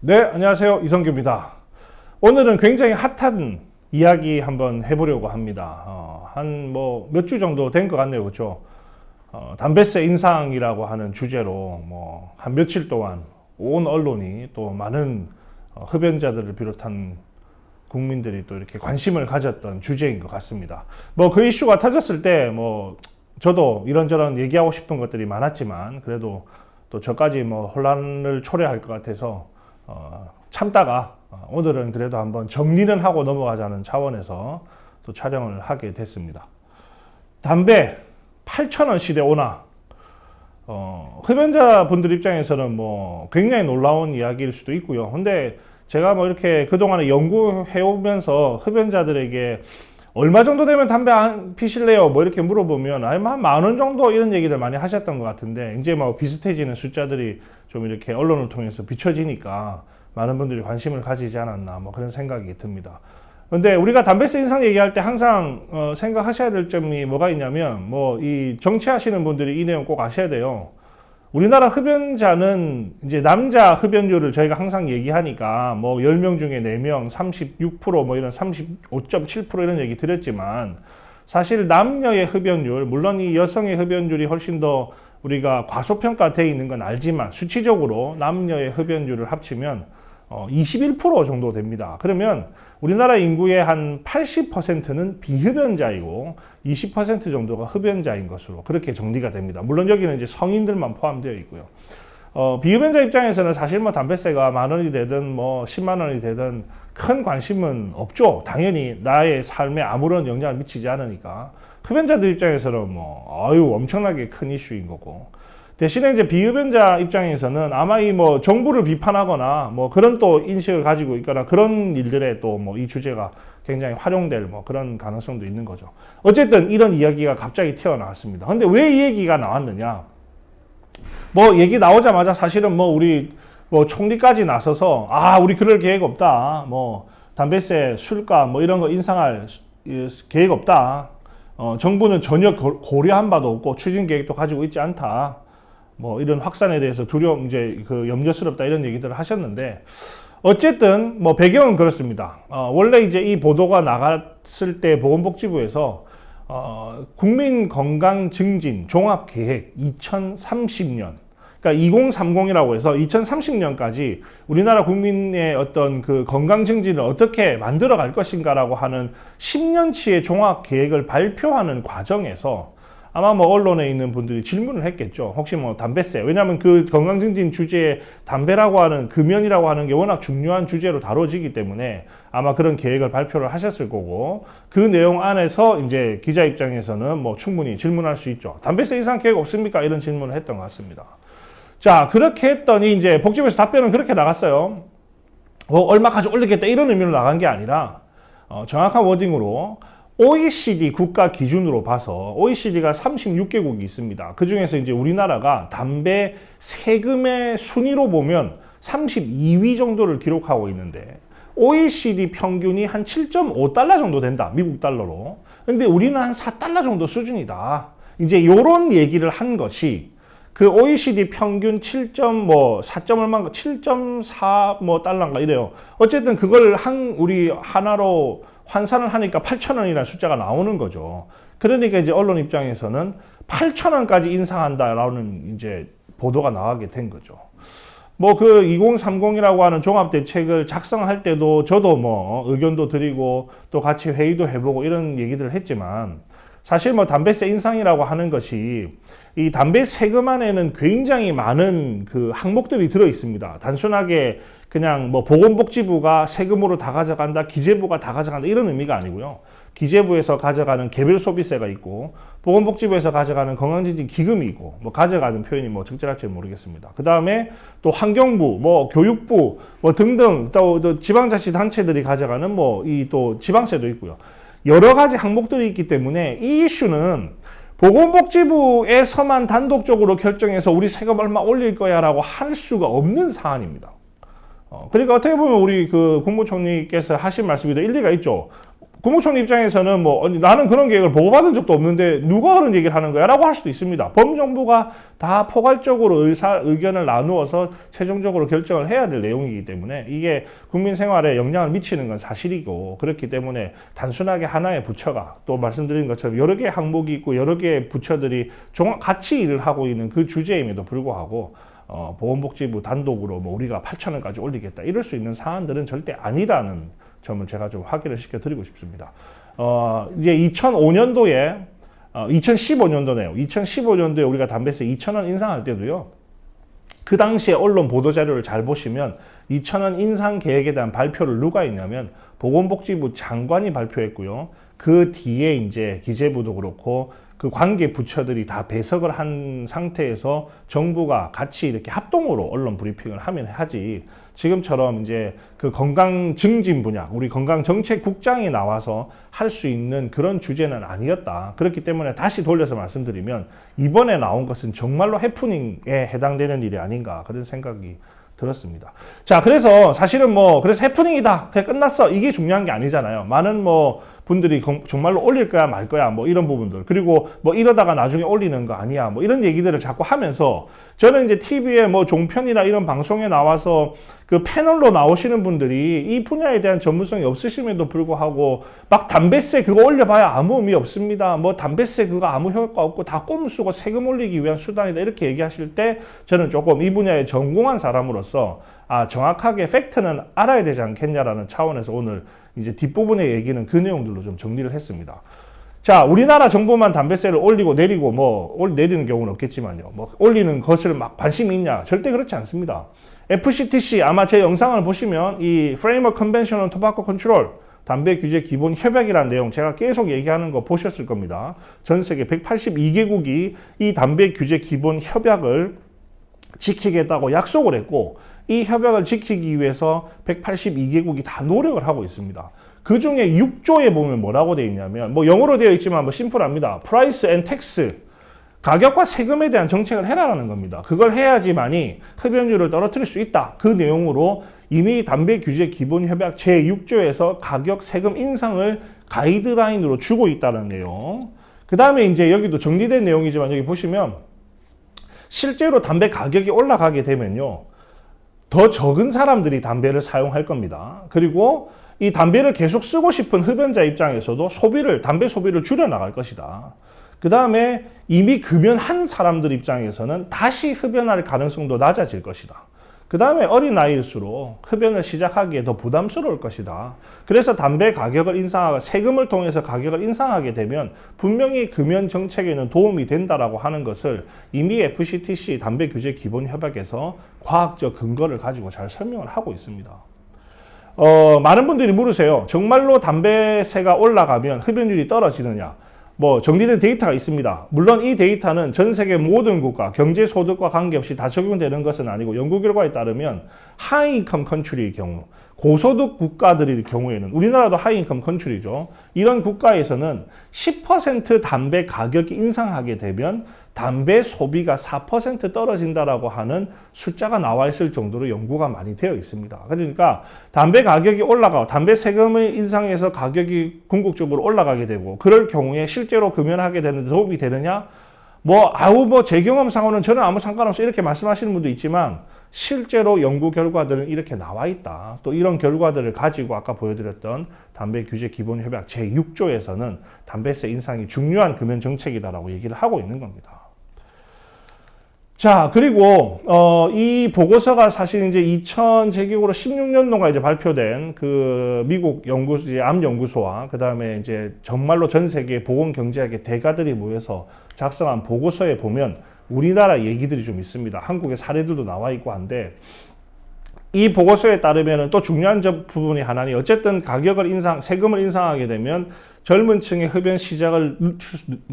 네, 안녕하세요. 이성규입니다. 오늘은 굉장히 핫한 이야기 한번 해보려고 합니다. 어, 한뭐 몇 주 정도 된 것 같네요. 그렇죠? 어, 담배세 인상이라고 하는 주제로 뭐 한 며칠 동안 온 언론이 또 많은 어, 흡연자들을 비롯한 국민들이 또 이렇게 관심을 가졌던 주제인 것 같습니다. 뭐 그 이슈가 터졌을 때 뭐 저도 이런저런 얘기하고 싶은 것들이 많았지만 그래도 또 저까지 뭐 혼란을 초래할 것 같아서 어, 참다가 어, 오늘은 그래도 한번 정리는 하고 넘어가자는 차원에서 또 촬영을 하게 됐습니다. 담배 8,000원 시대 오나 어, 흡연자 분들 입장에서는 뭐 굉장히 놀라운 이야기일 수도 있고요. 근데 제가 뭐 이렇게 그동안에 연구해 오면서 흡연자들에게 얼마 정도 되면 담배 안 피실래요? 뭐 이렇게 물어보면 아니 한만 원 정도 이런 얘기들 많이 하셨던 것 같은데 이제 뭐 비슷해지는 숫자들이 좀 이렇게 언론을 통해서 비춰지니까 많은 분들이 관심을 가지지 않았나 뭐 그런 생각이 듭니다. 근데 우리가 담배세 인상 얘기할 때 항상 어, 생각하셔야 될 점이 뭐가 있냐면 뭐 이 정치하시는 분들이 이 내용 꼭 아셔야 돼요. 우리나라 흡연자는 이제 남자 흡연율을 저희가 항상 얘기하니까 뭐 10명 중에 4명, 36%뭐 이런 35.7% 이런 얘기 드렸지만 사실 남녀의 흡연율, 물론 이 여성의 흡연율이 훨씬 더 우리가 과소평가되어 있는 건 알지만 수치적으로 남녀의 흡연율을 합치면 어, 21% 정도 됩니다. 그러면 우리나라 인구의 한 80%는 비흡연자이고 20% 정도가 흡연자인 것으로 그렇게 정리가 됩니다. 물론 여기는 이제 성인들만 포함되어 있고요. 어, 비흡연자 입장에서는 사실 뭐 담배세가 만 원이 되든 뭐 10만 원이 되든 큰 관심은 없죠. 당연히 나의 삶에 아무런 영향을 미치지 않으니까. 흡연자들 입장에서는 뭐, 아유, 엄청나게 큰 이슈인 거고. 대신에 이제 비흡연자 입장에서는 아마 이 뭐 정부를 비판하거나 뭐 그런 또 인식을 가지고 있거나 그런 일들에 또 뭐 이 주제가 굉장히 활용될 뭐 그런 가능성도 있는 거죠. 어쨌든 이런 이야기가 갑자기 튀어나왔습니다. 근데 왜 이 얘기가 나왔느냐? 뭐 얘기 나오자마자 사실은 뭐 우리 뭐 총리까지 나서서 아 우리 그럴 계획 없다. 뭐 담배세, 술가 뭐 이런 거 인상할 계획 없다. 어, 정부는 전혀 고- 고려한 바도 없고 추진 계획도 가지고 있지 않다. 뭐 이런 확산에 대해서 두려움 이제 그 염려스럽다 이런 얘기들을 하셨는데 어쨌든 뭐 배경은 그렇습니다. 어, 원래 이제 이 보도가 나갔을 때 보건복지부에서 어, 국민 건강 증진 종합 계획 2030년 그러니까 2030이라고 해서 2030년까지 우리나라 국민의 어떤 그 건강 증진을 어떻게 만들어 갈 것인가라고 하는 10년치의 종합 계획을 발표하는 과정에서 아마 뭐 언론에 있는 분들이 질문을 했겠죠. 혹시 뭐 담배세. 왜냐하면 그 건강증진 주제에 담배라고 하는 금연이라고 하는 게 워낙 중요한 주제로 다뤄지기 때문에 아마 그런 계획을 발표를 하셨을 거고 그 내용 안에서 이제 기자 입장에서는 뭐 충분히 질문할 수 있죠. 담배세 인상 계획 없습니까? 이런 질문을 했던 것 같습니다. 자, 그렇게 했더니 이제 복지부에서 답변은 그렇게 나갔어요. 뭐 얼마까지 올리겠다 이런 의미로 나간 게 아니라 어, 정확한 워딩으로 OECD 국가 기준으로 봐서 OECD가 36개국이 있습니다. 그 중에서 이제 우리나라가 담배 세금의 순위로 보면 32위 정도를 기록하고 있는데 OECD 평균이 한 7.5달러 정도 된다. 미국 달러로. 근데 우리는 한 4달러 정도 수준이다. 이제 요런 얘기를 한 것이 그 OECD 평균 7.뭐 4점 얼마인가 7.4 뭐 달러인가 이래요. 어쨌든 그걸 한 우리 하나로 환산을 하니까 8천 원이라는 숫자가 나오는 거죠. 그러니까 이제 언론 입장에서는 8천 원까지 인상한다라는 이제 보도가 나가게 된 거죠. 뭐 그 2030이라고 하는 종합 대책을 작성할 때도 저도 뭐 의견도 드리고 또 같이 회의도 해보고 이런 얘기들을 했지만 사실 뭐 담배세 인상이라고 하는 것이 이 담배 세금 안에는 굉장히 많은 그 항목들이 들어 있습니다. 단순하게 그냥 뭐 보건복지부가 세금으로 다 가져간다, 기재부가 다 가져간다 이런 의미가 아니고요. 기재부에서 가져가는 개별 소비세가 있고 보건복지부에서 가져가는 건강진진 기금이 있고 뭐 가져가는 표현이 뭐 적절할지 모르겠습니다. 그 다음에 또 환경부, 뭐 교육부, 뭐 등등 또, 또 지방자치단체들이 가져가는 뭐 이 또 지방세도 있고요. 여러 가지 항목들이 있기 때문에 이 이슈는 보건복지부에서만 단독적으로 결정해서 우리 세금 얼마 올릴 거야 라고 할 수가 없는 사안입니다. 어, 그러니까 어떻게 보면 우리 그 국무총리께서 하신 말씀이 더 일리가 있죠. 국무총리 입장에서는 뭐 나는 그런 계획을 보고받은 적도 없는데 누가 그런 얘기를 하는 거야 라고 할 수도 있습니다. 범정부가 다 포괄적으로 의사 의견을 나누어서 최종적으로 결정을 해야 될 내용이기 때문에 이게 국민 생활에 영향을 미치는 건 사실이고 그렇기 때문에 단순하게 하나의 부처가 또 말씀드린 것처럼 여러 개의 항목이 있고 여러 개의 부처들이 종 같이 일을 하고 있는 그 주제임에도 불구하고 어, 보건복지부 단독으로 뭐 우리가 8천 원까지 올리겠다 이럴 수 있는 사안들은 절대 아니라는 점을 제가 좀 확인을 시켜 드리고 싶습니다. 어, 이제 2005년도에 어, 2015년도네요. 2015년도에 우리가 담배세 2,000원 인상할 때도요. 그 당시에 언론 보도 자료를 잘 보시면 2,000원 인상 계획에 대한 발표를 누가 했냐면 보건복지부 장관이 발표했고요. 그 뒤에 이제 기재부도 그렇고 그 관계 부처들이 다 배석을 한 상태에서 정부가 같이 이렇게 합동으로 언론 브리핑을 하면 하지 지금처럼 이제 그 건강 증진 분야 우리 건강 정책 국장이 나와서 할 수 있는 그런 주제는 아니었다. 그렇기 때문에 다시 돌려서 말씀드리면 이번에 나온 것은 정말로 해프닝에 해당되는 일이 아닌가 그런 생각이 들었습니다. 자, 그래서 사실은 뭐 그래서 해프닝이다. 그냥 끝났어. 이게 중요한 게 아니잖아요. 많은 뭐 분들이 건- 정말로 올릴 거야 말 거야 뭐 이런 부분들 그리고 뭐 이러다가 나중에 올리는 거 아니야 뭐 이런 얘기들을 자꾸 하면서 저는 이제 TV에 뭐 종편이나 이런 방송에 나와서 그 패널로 나오시는 분들이 이 분야에 대한 전문성이 없으심에도 불구하고 막 담배세 그거 올려봐야 아무 의미 없습니다. 뭐 담배세 그거 아무 효과 없고 다 꼼수고 세금 올리기 위한 수단이다 이렇게 얘기하실 때 저는 조금 이 분야에 전공한 사람으로서 아 정확하게 팩트는 알아야 되지 않겠냐라는 차원에서 오늘 이제 뒷부분의 얘기는 그 내용들로 좀 정리를 했습니다. 자, 우리나라 정부만 담배세를 올리고 내리고 뭐 올- 내리는 경우는 없겠지만요. 뭐 올리는 것을 막 관심이 있냐? 절대 그렇지 않습니다. FCTC 아마 제 영상을 보시면 이 Framework Convention on Tobacco Control 담배 규제 기본 협약이라는 내용 제가 계속 얘기하는 거 보셨을 겁니다. 전 세계 182개국이 이 담배 규제 기본 협약을 지키겠다고 약속을 했고 이 협약을 지키기 위해서 182개국이 다 노력을 하고 있습니다. 그 중에 6조에 보면 뭐라고 되어 있냐면 뭐 영어로 되어 있지만 뭐 심플합니다. Price and Tax 가격과 세금에 대한 정책을 해라라는 겁니다. 그걸 해야지만이 흡연율을 떨어뜨릴 수 있다. 그 내용으로 이미 담배 규제 기본 협약 제6조에서 가격 세금 인상을 가이드라인으로 주고 있다는 내용. 그 다음에 이제 여기도 정리된 내용이지만 여기 보시면 실제로 담배 가격이 올라가게 되면요. 더 적은 사람들이 담배를 사용할 겁니다. 그리고 이 담배를 계속 쓰고 싶은 흡연자 입장에서도 소비를, 담배 소비를 줄여 나갈 것이다. 그 다음에 이미 금연한 사람들 입장에서는 다시 흡연할 가능성도 낮아질 것이다. 그 다음에 어린 나이일수록 흡연을 시작하기에 더 부담스러울 것이다. 그래서 담배 가격을 인상하고 세금을 통해서 가격을 인상하게 되면 분명히 금연 정책에는 도움이 된다라고 하는 것을 이미 FCTC 담배 규제 기본 협약에서 과학적 근거를 가지고 잘 설명을 하고 있습니다. 어, 많은 분들이 물으세요. 정말로 담배세가 올라가면 흡연율이 떨어지느냐? 뭐 정리된 데이터가 있습니다. 물론 이 데이터는 전 세계 모든 국가 경제 소득과 관계없이 다 적용되는 것은 아니고 연구 결과에 따르면 하이인컴 컨트리의 경우 고소득 국가들의 경우에는 우리나라도 하이인컴 컨트리죠. 이런 국가에서는 10% 담배 가격이 인상하게 되면 담배 소비가 4% 떨어진다라고 하는 숫자가 나와 있을 정도로 연구가 많이 되어 있습니다. 그러니까 담배 가격이 올라가, 담배 세금을 인상해서 가격이 궁극적으로 올라가게 되고, 그럴 경우에 실제로 금연하게 되는 데 도움이 되느냐? 뭐, 아우, 뭐, 제 경험상으로는 저는 아무 상관없어. 이렇게 말씀하시는 분도 있지만, 실제로 연구 결과들은 이렇게 나와 있다. 또 이런 결과들을 가지고 아까 보여드렸던 담배 규제 기본 협약 제6조에서는 담배세 인상이 중요한 금연 정책이다라고 얘기를 하고 있는 겁니다. 자, 그리고, 어, 이 보고서가 사실 이제 2000 제기록으로 16년도가 이제 발표된 그 미국 연구소, 이제 암연구소와 그 다음에 이제 정말로 전 세계 보건 경제학의 대가들이 모여서 작성한 보고서에 보면 우리나라 얘기들이 좀 있습니다. 한국의 사례들도 나와 있고 한데, 이 보고서에 따르면 또 중요한 점 부분이 하나니 어쨌든 가격을 인상, 세금을 인상하게 되면 젊은 층의 흡연 시작을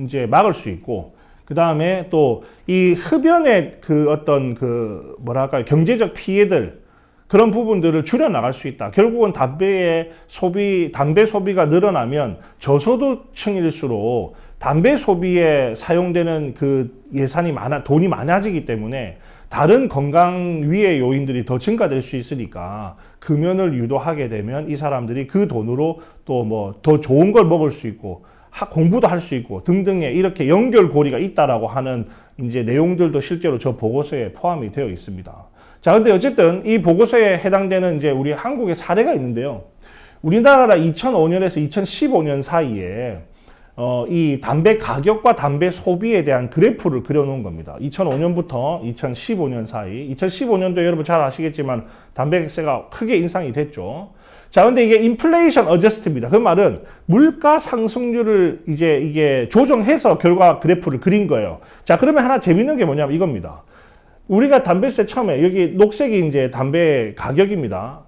이제 막을 수 있고, 그 다음에 또 이 흡연의 그 어떤 그 뭐랄까요 경제적 피해들 그런 부분들을 줄여 나갈 수 있다. 결국은 담배의 소비, 담배 소비가 늘어나면 저소득층일수록 담배 소비에 사용되는 그 예산이 많아, 돈이 많아지기 때문에 다른 건강 위의 요인들이 더 증가될 수 있으니까 금연을 유도하게 되면 이 사람들이 그 돈으로 또 뭐 더 좋은 걸 먹을 수 있고 하- 공부도 할 수 있고 등등의 이렇게 연결고리가 있다라고 하는 이제 내용들도 실제로 저 보고서에 포함이 되어 있습니다. 자, 근데 어쨌든 이 보고서에 해당되는 이제 우리 한국의 사례가 있는데요. 우리나라가 2005년에서 2015년 사이에 어, 이 담배 가격과 담배 소비에 대한 그래프를 그려놓은 겁니다. 2005년부터 2015년 사이, 2015년도 여러분 잘 아시겠지만 담배세가 크게 인상이 됐죠. 자, 근데 이게 인플레이션 어저스트입니다. 그 말은 물가 상승률을 이제 이게 조정해서 결과 그래프를 그린 거예요. 자, 그러면 하나 재밌는 게 뭐냐면 이겁니다. 우리가 담배세 처음에 여기 녹색이 이제 담배 가격입니다.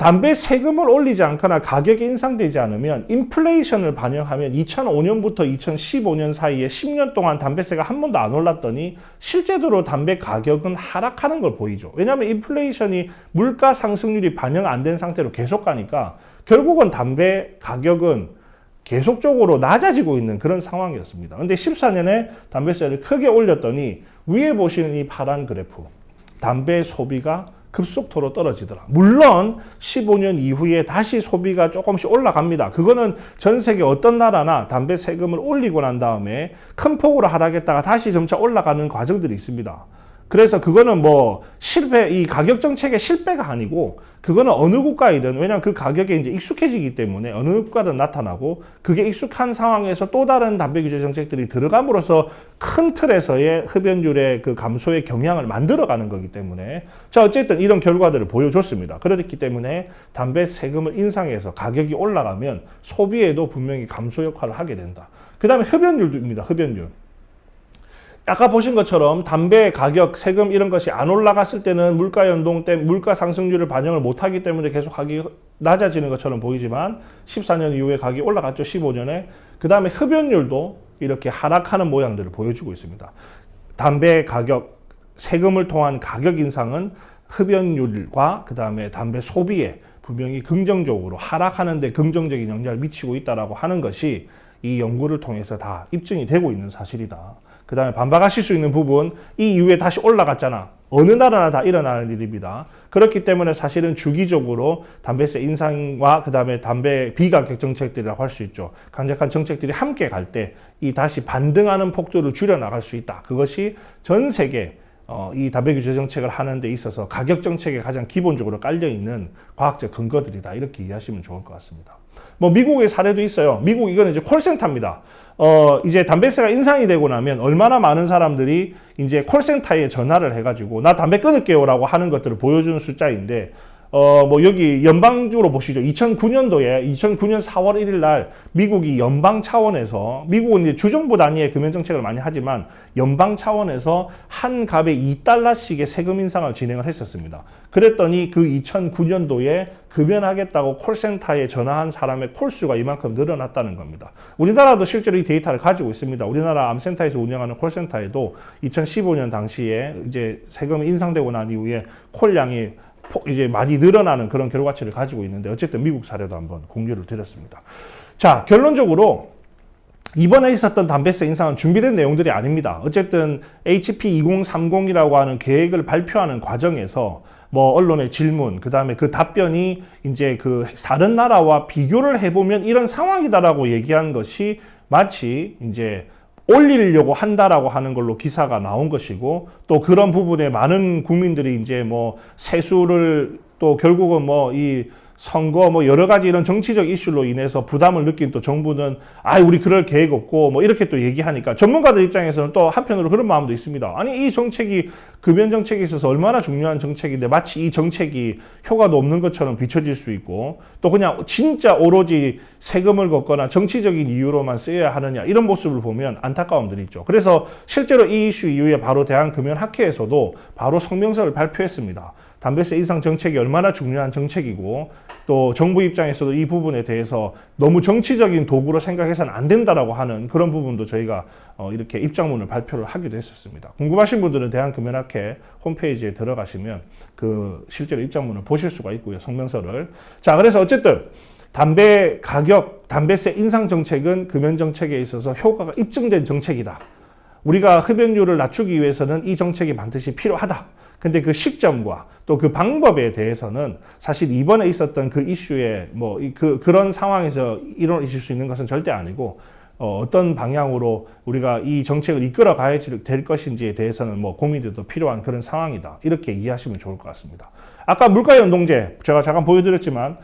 담배 세금을 올리지 않거나 가격이 인상되지 않으면 인플레이션을 반영하면 2005년부터 2015년 사이에 10년 동안 담배세가 한 번도 안 올랐더니 실제로 담배 가격은 하락하는 걸 보이죠. 왜냐하면 인플레이션이 물가 상승률이 반영 안 된 상태로 계속 가니까 결국은 담배 가격은 계속적으로 낮아지고 있는 그런 상황이었습니다. 근데 14년에 담배세를 크게 올렸더니 위에 보시는 이 파란 그래프 담배 소비가 급속도로 떨어지더라. 물론 15년 이후에 다시 소비가 조금씩 올라갑니다. 그거는 전 세계 어떤 나라나 담배 세금을 올리고 난 다음에 큰 폭으로 하락했다가 다시 점차 올라가는 과정들이 있습니다. 그래서 그거는 뭐 실패, 이 가격 정책의 실패가 아니고 그거는 어느 국가이든 왜냐하면 그 가격에 이제 익숙해지기 때문에 어느 국가든 나타나고 그게 익숙한 상황에서 또 다른 담배 규제 정책들이 들어감으로써 큰 틀에서의 흡연율의 그 감소의 경향을 만들어가는 거기 때문에 자 어쨌든 이런 결과들을 보여줬습니다. 그렇기 때문에 담배 세금을 인상해서 가격이 올라가면 소비에도 분명히 감소 역할을 하게 된다. 그 다음에 흡연율입니다. 흡연율. 아까 보신 것처럼 담배 가격, 세금 이런 것이 안 올라갔을 때는 물가 연동 때문에 물가 상승률을 반영을 못 하기 때문에 계속 가격이 낮아지는 것처럼 보이지만 14년 이후에 가격이 올라갔죠. 15년에. 그 다음에 흡연율도 이렇게 하락하는 모양들을 보여주고 있습니다. 담배 가격, 세금을 통한 가격 인상은 흡연율과 그 다음에 담배 소비에 분명히 긍정적으로 하락하는데 긍정적인 영향을 미치고 있다라고 하는 것이 이 연구를 통해서 다 입증이 되고 있는 사실이다. 그 다음에 반박하실 수 있는 부분, 이 이후에 다시 올라갔잖아. 어느 나라나 다 일어나는 일입니다. 그렇기 때문에 사실은 주기적으로 담배세 인상과 그 다음에 담배 비가격 정책들이라고 할 수 있죠. 강력한 정책들이 함께 갈 때 이 다시 반등하는 폭도를 줄여나갈 수 있다. 그것이 전 세계 어, 이 담배 규제 정책을 하는 데 있어서 가격 정책에 가장 기본적으로 깔려 있는 과학적 근거들이다. 이렇게 이해하시면 좋을 것 같습니다. 뭐 미국의 사례도 있어요. 미국 이거는 이제 콜센터입니다. 어, 이제 담배세가 인상이 되고 나면 얼마나 많은 사람들이 이제 콜센터에 전화를 해가지고 나 담배 끊을게요라고 하는 것들을 보여주는 숫자인데 어, 뭐 여기 연방적으로 보시죠. 2009년도에 2009년 4월 1일 날 미국이 연방 차원에서 미국은 이제 주정부 단위의 금연 정책을 많이 하지만 연방 차원에서 한 갑에 2달러씩의 세금 인상을 진행을 했었습니다. 그랬더니 그 2009년도에 금연하겠다고 콜센터에 전화한 사람의 콜수가 이만큼 늘어났다는 겁니다. 우리나라도 실제로 이 데이터를 가지고 있습니다. 우리나라 암센터에서 운영하는 콜센터에도 2015년 당시에 이제 세금이 인상되고 난 이후에 콜량이 폭 이제 많이 늘어나는 그런 결과치를 가지고 있는데 어쨌든 미국 사례도 한번 공유를 드렸습니다. 자, 결론적으로 이번에 있었던 담배세 인상은 준비된 내용들이 아닙니다. 어쨌든 HP 2030이라고 하는 계획을 발표하는 과정에서 뭐 언론의 질문, 그 다음에 그 답변이 이제 그 다른 나라와 비교를 해보면 이런 상황이다라고 얘기한 것이 마치 이제 올리려고 한다라고 하는 걸로 기사가 나온 것이고 또 그런 부분에 많은 국민들이 이제 뭐 세수를 또 결국은 뭐이 선거 뭐 여러 가지 이런 정치적 이슈로 인해서 부담을 느낀 또 정부는 아 우리 그럴 계획 없고 뭐 이렇게 또 얘기하니까 전문가들 입장에서는 또 한편으로 그런 마음도 있습니다. 아니 이 정책이 금연 정책에 있어서 얼마나 중요한 정책인데 마치 이 정책이 효과도 없는 것처럼 비춰질 수 있고 또 그냥 진짜 오로지 세금을 걷거나 정치적인 이유로만 쓰여야 하느냐 이런 모습을 보면 안타까움들이 있죠. 그래서 실제로 이 이슈 이후에 바로 대한금연학회에서도 바로 성명서를 발표했습니다. 담배세 인상 정책이 얼마나 중요한 정책이고 또 정부 입장에서도 이 부분에 대해서 너무 정치적인 도구로 생각해서는 안 된다라고 하는 그런 부분도 저희가 어 이렇게 입장문을 발표를 하기도 했었습니다. 궁금하신 분들은 대한금연학회 홈페이지에 들어가시면 그 실제로 입장문을 보실 수가 있고요. 성명서를. 자, 그래서 어쨌든 담배 가격, 담배세 인상 정책은 금연 정책에 있어서 효과가 입증된 정책이다. 우리가 흡연율을 낮추기 위해서는 이 정책이 반드시 필요하다. 근데 그 시점과 또 그 방법에 대해서는 사실 이번에 있었던 그 이슈에 뭐 그 그런 상황에서 이루어질 수 있는 것은 절대 아니고 어, 어떤 방향으로 우리가 이 정책을 이끌어 가야 될 것인지에 대해서는 뭐 고민들도 필요한 그런 상황이다. 이렇게 이해하시면 좋을 것 같습니다. 아까 물가 연동제 제가 잠깐 보여드렸지만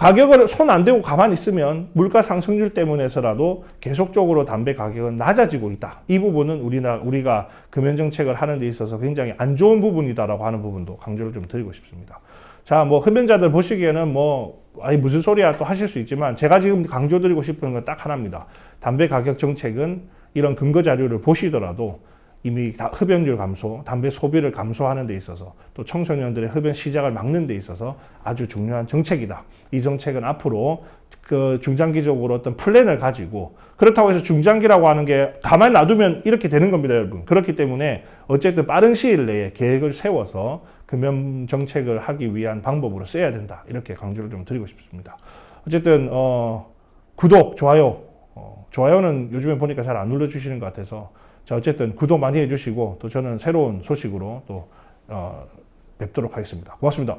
가격을 손 안 대고 가만히 있으면 물가 상승률 때문에서라도 계속적으로 담배 가격은 낮아지고 있다. 이 부분은 우리나 우리가 금연 정책을 하는 데 있어서 굉장히 안 좋은 부분이다라고 하는 부분도 강조를 좀 드리고 싶습니다. 자, 뭐 흡연자들 보시기에는 뭐 아이 무슨 소리야 또 하실 수 있지만 제가 지금 강조드리고 싶은 건 딱 하나입니다. 담배 가격 정책은 이런 근거 자료를 보시더라도 이미 다 흡연율 감소, 담배 소비를 감소하는 데 있어서 또 청소년들의 흡연 시작을 막는 데 있어서 아주 중요한 정책이다. 이 정책은 앞으로 그 중장기적으로 어떤 플랜을 가지고 그렇다고 해서 중장기라고 하는 게 가만히 놔두면 이렇게 되는 겁니다, 여러분. 그렇기 때문에 어쨌든 빠른 시일 내에 계획을 세워서 금연 정책을 하기 위한 방법으로 써야 된다. 이렇게 강조를 좀 드리고 싶습니다. 어쨌든 어, 구독, 좋아요, 어, 좋아요는 요즘에 보니까 잘 안 눌러주시는 것 같아서 자 어쨌든 구독 많이 해주시고 또 저는 새로운 소식으로 또 어, 뵙도록 하겠습니다. 고맙습니다.